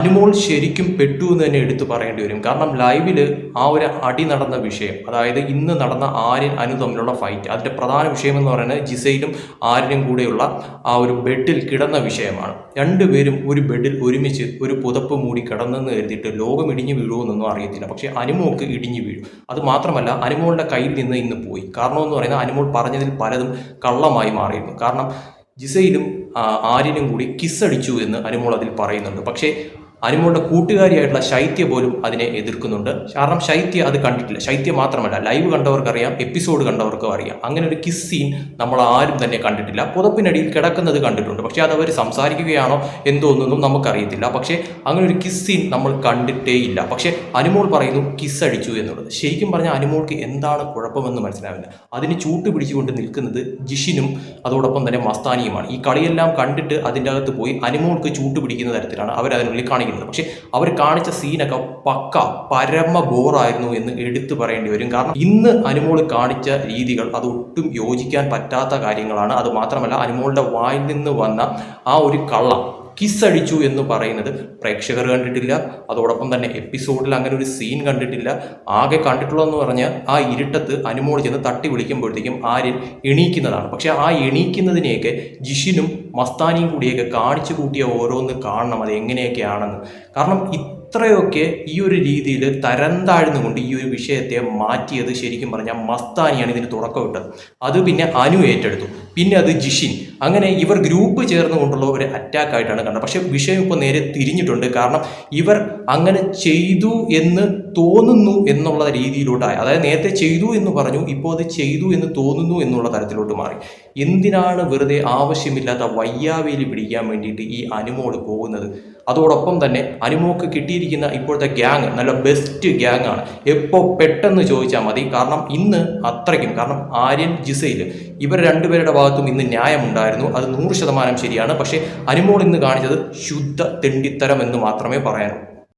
അനുമോൾ ശരിക്കും പെട്ടു എന്ന് തന്നെ എടുത്തു പറയേണ്ടി വരും. കാരണം ലൈവിൽ ആ ഒരു അടി നടന്ന വിഷയം അതായത് ഇന്ന് നടന്ന ആര്യൻ അനു തമ്മിലുള്ള ഫൈറ്റ് അതിന്റെ പ്രധാന വിഷയം എന്ന് പറയുന്നത് ജിസയിലും ആര്യനും കൂടെയുള്ള ആ ഒരു ബെഡിൽ കിടന്ന വിഷയമാണ്. രണ്ടുപേരും ഒരു ബെഡിൽ ഒരുമിച്ച് ഒരു പുതപ്പ് മൂടി കിടന്നെന്ന് കരുതിയിട്ട് ലോകം ഇടിഞ്ഞു വീഴുമെന്നൊന്നും അറിയത്തില്ല. പക്ഷേ അനുമോൾക്ക് ഇടിഞ്ഞു വീഴും. അത് മാത്രമല്ല അനുമോളുടെ കയ്യിൽ നിന്ന് ഇന്ന് പോയി. കാരണം എന്ന് പറയുന്നത് അനുമോൾ പറഞ്ഞതിൽ പലതും കള്ളമായി മാറിയിരുന്നു. കാരണം ജിസയിലും ആര്യനും കൂടി കിസ്സടിച്ചു എന്ന് അനുമോൾ അതിൽ പറയുന്നുണ്ട്. പക്ഷേ അനുമോളുടെ കൂട്ടുകാരിയായിട്ടുള്ള ശൈത്യ പോലും അതിനെ എതിർക്കുന്നുണ്ട്. കാരണം ശൈത്യ അത് കണ്ടിട്ടില്ല. ശൈത്യ മാത്രമല്ല ലൈവ് കണ്ടവർക്കറിയാം എപ്പിസോഡ് കണ്ടവർക്കും അറിയാം. അങ്ങനെ ഒരു കിസ് സീൻ നമ്മൾ ആരും തന്നെ കണ്ടിട്ടില്ല. പുതപ്പിനടിയിൽ കിടക്കുന്നത് കണ്ടിട്ടുണ്ട്. പക്ഷേ അത് അവർ സംസാരിക്കുകയാണോ എന്തോന്നൊന്നും നമുക്കറിയത്തില്ല. പക്ഷേ അങ്ങനെ ഒരു കിസ് സീൻ നമ്മൾ കണ്ടിട്ടേ ഇല്ല. പക്ഷേ അനുമോൾ പറയുന്നു കിസ് അടിച്ചു എന്നുള്ളത്. ശരിക്കും പറഞ്ഞാൽ അനുമോൾക്ക് എന്താണ് കുഴപ്പമെന്ന് മനസ്സിലാവില്ല. അതിന് ചൂട്ട് പിടിച്ചുകൊണ്ട് നിൽക്കുന്നത് ജിഷിനും അതോടൊപ്പം തന്നെ മസ്താനിയുമാണ്. ഈ കളിയെല്ലാം കണ്ടിട്ട് അതിന്റെ അകത്ത് പോയി അനുമോൾക്ക് ചൂട്ട് പിടിക്കുന്ന തരത്തിലാണ് അവർ അതിനുള്ളിൽ കാണിക്കുന്നത് പക്ഷെ അവർ കാണിച്ച സീനൊക്കെ പക്ക പരമ ബോറായിരുന്നു എന്ന് എടുത്തു പറയേണ്ടി വരും. കാരണം ഇന്ന് അനുമോൾ കാണിച്ച രീതികൾ അത് ഒട്ടും യോജിക്കാൻ പറ്റാത്ത കാര്യങ്ങളാണ്. അത് മാത്രമല്ല അനുമോളുടെ വായിൽ നിന്ന് വന്ന ആ ഒരു കള്ളം കിസ് അടിച്ചു എന്ന് പറയുന്നത് പ്രേക്ഷകർ കണ്ടിട്ടില്ല. അതോടൊപ്പം തന്നെ എപ്പിസോഡിൽ അങ്ങനെ ഒരു സീൻ കണ്ടിട്ടില്ല. ആകെ കണ്ടിട്ടുള്ളതെന്ന് പറഞ്ഞാൽ ആ ഇരുട്ടത്ത് അനുമോൾ ചെന്ന് തട്ടി വിളിക്കുമ്പോഴത്തേക്കും ആര്യൻ എണീക്കുന്നതാണ്. പക്ഷേ ആ എണീക്കുന്നതിനെയൊക്കെ ജിഷിനും മസ്താനിയും കൂടിയൊക്കെ കാണിച്ചു കൂട്ടിയ ഓരോന്ന് കാണണം. അത് എങ്ങനെയൊക്കെയാണെന്ന് കാരണം ഇത്രയൊക്കെ ഈ ഒരു രീതിയിൽ തരം താഴ്ന്നുകൊണ്ട് ഈ ഒരു വിഷയത്തെ മാറ്റിയത് ശരിക്കും പറഞ്ഞാൽ മസ്താനിയാണ് ഇതിന് തുടക്കമിട്ടത്. അത് പിന്നെ അനു ഏറ്റെടുത്തു. പിന്നെ അത് ജിഷിൻ. അങ്ങനെ ഇവർ ഗ്രൂപ്പ് ചേർന്നുകൊണ്ടുള്ള ഒരു അറ്റാക്ക് ആയിട്ടാണ് കണ്ടത്. പക്ഷേ വിഷയം ഇപ്പോൾ നേരെ തിരിഞ്ഞിട്ടുണ്ട്. കാരണം ഇവർ അങ്ങനെ ചെയ്തു എന്ന് തോന്നുന്നു എന്നുള്ള രീതിയിലോട്ടായി. അതായത് നേരത്തെ ചെയ്തു എന്ന് പറഞ്ഞു ഇപ്പോൾ അത് ചെയ്തു എന്ന് തോന്നുന്നു എന്നുള്ള തരത്തിലോട്ട് മാറി. എന്തിനാണ് വെറുതെ ആവശ്യമില്ലാത്ത വയ്യാവേലി പിടിക്കാൻ വേണ്ടിയിട്ട് ഈ അനുമോൾ പോകുന്നത്? അതോടൊപ്പം തന്നെ അനുമോക്ക് കിട്ടിയിരിക്കുന്ന ഇപ്പോഴത്തെ ഗ്യാങ് നല്ല ബെസ്റ്റ് ഗ്യാങ് ആണ്. എപ്പോൾ പെട്ടെന്ന് ചോദിച്ചാൽ മതി. കാരണം ഇന്ന് അത്രയ്ക്കും കാരണം ആര്യൻ ജിസയിൽ ഇവർ രണ്ടുപേരുടെ ഭാഗത്തും ഇന്ന് ന്യായമുണ്ടായിരുന്നു. അത് നൂറ് ശതമാനം ശരിയാണ്. പക്ഷേ അനുമോൾ ഇന്ന് കാണിച്ചത് ശുദ്ധ തെണ്ടിത്തരം എന്ന് മാത്രമേ പറയാനൂ